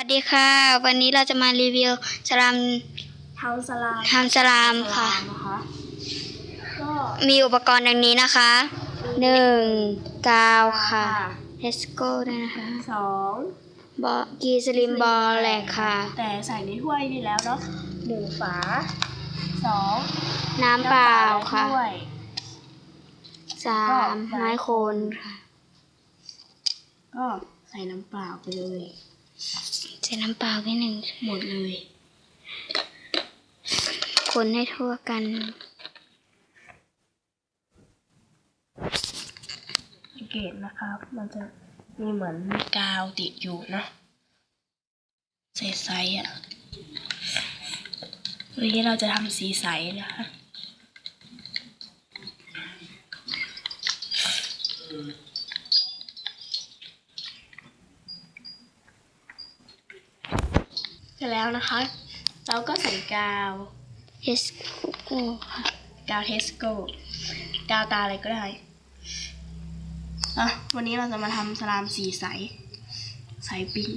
วัสดีค่ะ วันนี้เราจะมารีวิวสลามทำสลามทำสลามค่ะนะคะก็มีอุปกรณ์ดังนี้นะคะหนึ่งกาวค่ะเทสโก้ด้วยนะคะสองบอกีสลิมบอลแหลกค่ะ แต่ใส่ในถ้วยนี่แล้วเนาะหนึ่งฝาสองน้ำเปล่าค่ะถ้วยสามไม้โคนค่ะ ก็ใส่น้ำเปล่าไปเลย ใส่น้ำเปล่าไปหนึ่งหมดเลย คนให้ทั่วกันสังเกตนะครับ มันจะมีเหมือนกาวติดอยู่เนาะใสๆอะวันนี้เราจะทำสีใสนะคะ เสร็จแล้วนะคะ เราก็ใส่กาวเทสโก้ค่ะกาวเทสโก้กาวตาอะไรก็ได้อะวันนี้เราจะมาทำสลามสีใส ใสปิ้ง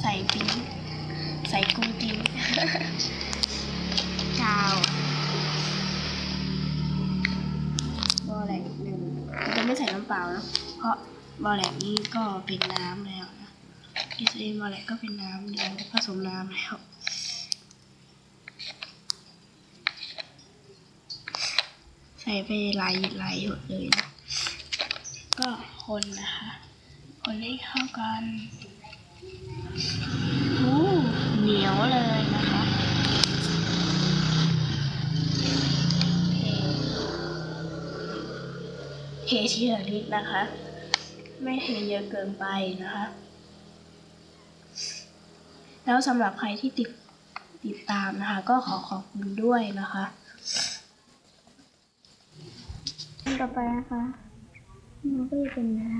ใส่ปิ้งใส่กุ้งติ้งกาวบอแหลกหนึ่งเราจะไม่ใส่น้ำเปล่านะเพราะบอแหลกนี้ก็เป็นน้ำแล้วนะ กิสเอนบอแหลกก็เป็นน้ำแล้วผสมน้ำแล้วใส่ไปหลายหลายหยดเลยนะก็คนนะคะ คนให้เข้ากันโอ้เหนียวเลยนะคะเทเททีละนิดนะคะ ไม่เทเยอะเกินไปนะคะ แล้วสำหรับใครที่ติดติดตามนะคะ ก็ขอขอบคุณด้วยนะคะต่อไปนะคะมันก็จะเป็นน้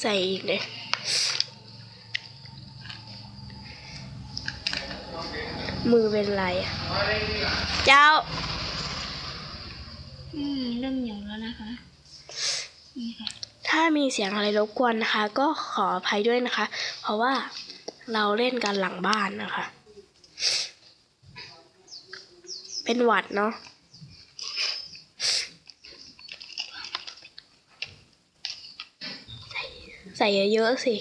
ใส่อีกเลยมือเป็นไรอะเจ้าำอืมเริ่มเหนียวแล้วนะคะนี่ค่ะถ้ามีเสียงอะไรรบกวนนะคะ ก็ขออภัยด้วยนะคะ เพราะว่า เราเล่นกันหลังบ้านนะคะ เป็นหวัดเนาะใส่เยอะๆสิ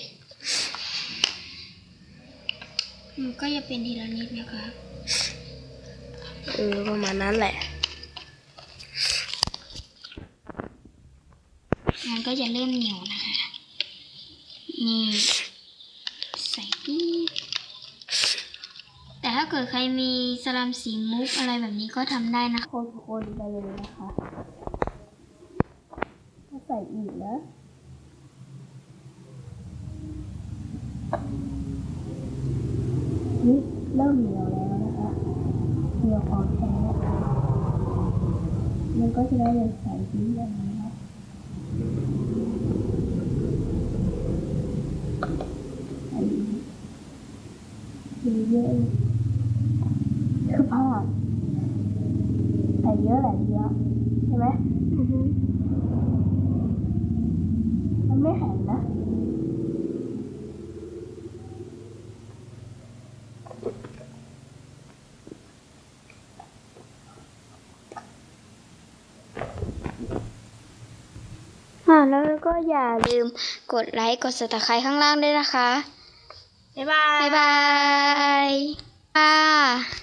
มันก็จะเป็นทีละนิดนะคะเออประมาณนั้นแหละ มันก็จะเริ่มเหนียวนะคะ นี่ ใส่ปี๊ดแต่ถ้า เกิดใครมีสลัมสีมุกอะไรแบบนี้ก็ทำได้นะคะคนไปเลยนะคะก็ใส่อีกนะนี่เริ่มเหนียวแล้วนะคะเหนียวของแท้มันก็จะได้เลยใส่ดีอย่างนี้นะใส่ดีเยอะ ๆคือผ้าพใส่เยอะแหละเยอะใช่ไหมมันไม่แข็งนะอ่าแล้วก็อย่าลืมกดไลค์ กด subscribe ข้างล่างด้วยนะคะ บ๊ายบาย บ๊ายบาย